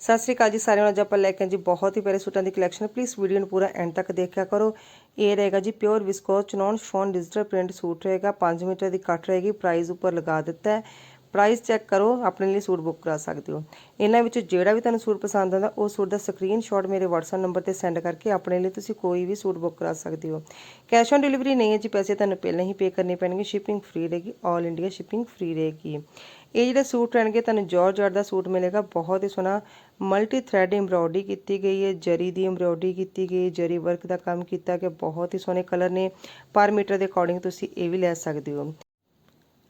ਸਤਿ ਸ੍ਰੀ ਅਕਾਲ ਜੀ ਸਾਰਿਆਂ ਨੂੰ। ਅੱਜ ਆਪਾਂ ਲੈ ਕੇ ਜੀ ਬਹੁਤ ਹੀ ਪਿਆਰੇ ਸੂਟਾਂ ਦੀ ਕਲੈਕਸ਼ਨ ਪਲੀਜ਼ ਵੀਡੀਓ ਨੂੰ ਪੂਰਾ ਐਂਡ ਤੱਕ ਦੇਖਿਆ ਕਰੋ। ਇਹ ਰਹੇਗਾ ਜੀ ਪਿਓਰ ਵਿਸਕੋਸ ਚਨੌਨ ਸ਼ਫੋਨ ਡਿਜੀਟਲ ਪ੍ਰਿੰਟ ਸੂਟ ਰਹੇਗਾ। 5 ਮੀਟਰ ਦੀ ਕੱਟ ਰਹੇਗੀ ਪ੍ਰਾਈਸ ਉੱਪਰ ਲਗਾ ਦਿੱਤਾ ਹੈ। ਪ੍ਰਾਈਸ ਚੈੱਕ ਕਰੋ, ਆਪਣੇ ਲਈ ਸੂਟ ਬੁੱਕ ਕਰਾ ਸਕਦੇ ਹੋ। ਇਹਨਾਂ ਵਿੱਚੋਂ ਜਿਹੜਾ ਵੀ ਤੁਹਾਨੂੰ ਸੂਟ ਪਸੰਦ ਆਉਂਦਾ, ਉਹ ਸੂਟ ਦਾ ਸਕਰੀਨਸ਼ਾਟ ਮੇਰੇ WhatsApp ਨੰਬਰ ਤੇ ਸੈਂਡ ਕਰਕੇ ਆਪਣੇ ਲਈ ਤੁਸੀਂ ਕੋਈ ਵੀ ਸੂਟ ਬੁੱਕ ਕਰਾ ਸਕਦੇ ਹੋ। ਕੈਸ਼ ਔਨ ਡਿਲੀਵਰੀ ਨਹੀਂ ਹੈ ਜੀ, ਪੈਸੇ ਤੁਹਾਨੂੰ ਪਹਿਲਾਂ ਹੀ ਪੇ ਕਰਨੇ ਪੈਣਗੇ। ਸ਼ਿਪਿੰਗ ਫ੍ਰੀ ਰਹੇਗੀ 올 ਇੰਡੀਆ ਸ਼ਿਪਿੰਗ ਫ੍ਰੀ ਰਹੇਗੀ। ਇਹ ਜਿਹੜਾ ਸੂਟ ਰਹਿਣਗੇ, ਤੁਹਾਨੂੰ ਜਾਰਜਟ ਦਾ ਸੂਟ ਮਿਲੇਗਾ। ਬਹੁਤ ਹੀ ਸੋਹਣਾ ਮਲਟੀ ਥ੍ਰੈਡ ਐਮਬ੍ਰੋਇਡਰੀ ਕੀਤੀ ਗਈ ਹੈ। ਜਰੀ ਦੀ ਐਮਬ੍ਰੋਇਡਰੀ ਕੀਤੀ ਗਈ ਜਰੀ ਵਰਕ ਦਾ ਕੰਮ ਕੀਤਾ ਗਿਆ। ਬਹੁਤ ਹੀ ਸੋਹਣੇ ਕਲਰ ਨੇ। ਪਰ ਮੀਟਰ ਦੇ ਅਕੋਰਡਿੰਗ ਤੁਸੀਂ ਇਹ ਵੀ ਲੈ ਸਕਦੇ ਹੋ।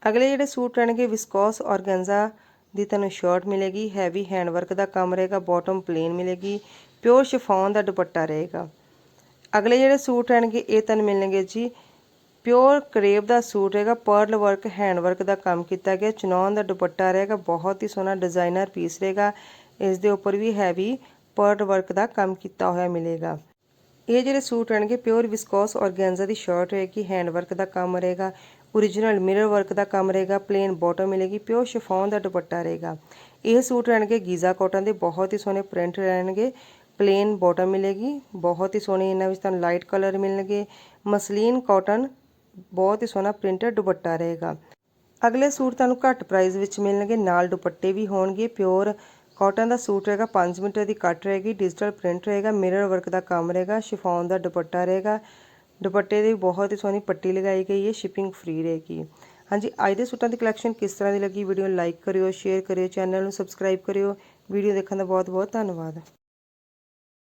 ਅਗਲੇ ਜਿਹੜੇ ਸੂਟ ਰਹਿਣਗੇ ਵਿਸਕੋਸ ਔਰਗੈਂਜ਼ਾ ਦੀ ਤੁਹਾਨੂੰ ਸ਼ਰਟ ਮਿਲੇਗੀ। ਹੈਵੀ ਹੈਂਡ ਵਰਕ ਦਾ ਕੰਮ ਰਹੇਗਾ। ਬਾਟਮ ਪਲੇਨ ਮਿਲੇਗੀ। ਪਿਓਰ ਸ਼ਿਫੋਨ ਦਾ ਦੁਪੱਟਾ ਰਹੇਗਾ। ਅਗਲੇ ਜਿਹੜੇ ਸੂਟ ਰਹਿਣਗੇ, ਇਹ ਤੁਹਾਨੂੰ ਮਿਲਣਗੇ ਜੀ ਪਿਓਰ ਕਰੇਪ ਦਾ ਸੂਟ ਰਹੇਗਾ ਪਰਲ ਵਰਕ, ਹੈਂਡ ਵਰਕ ਦਾ ਕੰਮ ਕੀਤਾ ਗਿਆ। ਚਨੌਨ ਦਾ ਦੁਪੱਟਾ ਰਹੇਗਾ, ਬਹੁਤ ਹੀ ਸੋਹਣਾ ਡਿਜ਼ਾਈਨਰ ਪੀਸ ਰਹੇਗਾ। ਇਸ ਦੇ ਉੱਪਰ ਵੀ ਹੈਵੀ ਪਰਲ ਵਰਕ ਦਾ ਕੰਮ ਕੀਤਾ ਹੋਇਆ ਮਿਲੇਗਾ। ਇਹ ਜਿਹੜੇ ਸੂਟ ਰਹਿਣਗੇ, ਪਿਓਰ ਵਿਸਕੋਸ ਔਰਗੈਂਜ਼ਾ ਦੀ ਸ਼ਰਟ ਰਹੇਗੀ, ਹੈਂਡ ਵਰਕ ਦਾ ਕੰਮ ਰਹੇਗਾ। origignal ਮਿਰਰ ਵਰਕ ਦਾ ਕੰਮ ਰਹੇਗਾ, ਪਲੇਨ ਬਾਟਮ ਮਿਲੇਗੀ, ਪਿਓਰ ਸ਼ਿਫੋਨ ਦਾ ਦੁਪੱਟਾ ਰਹੇਗਾ। ਇਹ ਸੂਟ ਰਹਿਣਗੇ ਗੀਜ਼ਾ ਕਾਟਨ ਦੇ, ਬਹੁਤ ਹੀ ਸੋਹਣੇ ਪ੍ਰਿੰਟ ਰਹਿਣਗੇ। ਪਲੇਨ ਬਾਟਮ ਮਿਲੇਗੀ, ਬਹੁਤ ਹੀ ਸੋਹਣੇ ਇਹਨਾਂ ਵਿੱਚ ਤੁਹਾਨੂੰ ਲਾਈਟ ਕਲਰ ਮਿਲਣਗੇ। ਮਸਲੀਨ ਕਾਟਨ ਬਹੁਤ ਹੀ ਸੋਹਣਾ ਪ੍ਰਿੰਟਡ ਦੁਪੱਟਾ ਰਹੇਗਾ। ਅਗਲੇ ਸੂਟ ਤੁਹਾਨੂੰ ਘੱਟ ਪ੍ਰਾਈਸ ਵਿੱਚ ਮਿਲਣਗੇ, ਨਾਲ ਦੁਪੱਟੇ ਵੀ ਹੋਣਗੇ। ਪਿਓਰ ਕਾਟਨ ਦਾ ਸੂਟ ਰਹੇਗਾ 5 ਮੀਟਰ ਦੀ ਕੱਟ ਰਹੇਗੀ ਡਿਜੀਟਲ ਪ੍ਰਿੰਟ ਰਹੇਗਾ ਮਿਰਰ ਵਰਕ ਦਾ ਕੰਮ ਰਹੇਗਾ ਸ਼ਿਫੋਨ ਦਾ ਦੁਪੱਟਾ ਰਹੇਗਾ। ਦੁਪੱਟੇ ਦੀ ਬਹੁਤ ਹੀ ਸੋਹਣੀ ਪੱਟੀ ਲਗਾਈ ਗਈ ਹੈ ਸ਼ਿਪਿੰਗ ਫ੍ਰੀ ਰਹੇਗੀ। ਹਾਂਜੀ, ਅੱਜ ਦੇ ਸੂਟਾਂ ਦੀ ਕਲੈਕਸ਼ਨ ਕਿਸ ਤਰ੍ਹਾਂ ਦੀ ਲੱਗੀ? ਵੀਡੀਓ ਨੂੰ ਲਾਈਕ ਕਰਿਓ ਸ਼ੇਅਰ ਕਰਿਓ ਚੈਨਲ ਨੂੰ ਸਬਸਕ੍ਰਾਈਬ ਕਰਿਓ। ਵੀਡੀਓ ਦੇਖਣ ਦਾ ਬਹੁਤ ਬਹੁਤ ਧੰਨਵਾਦ।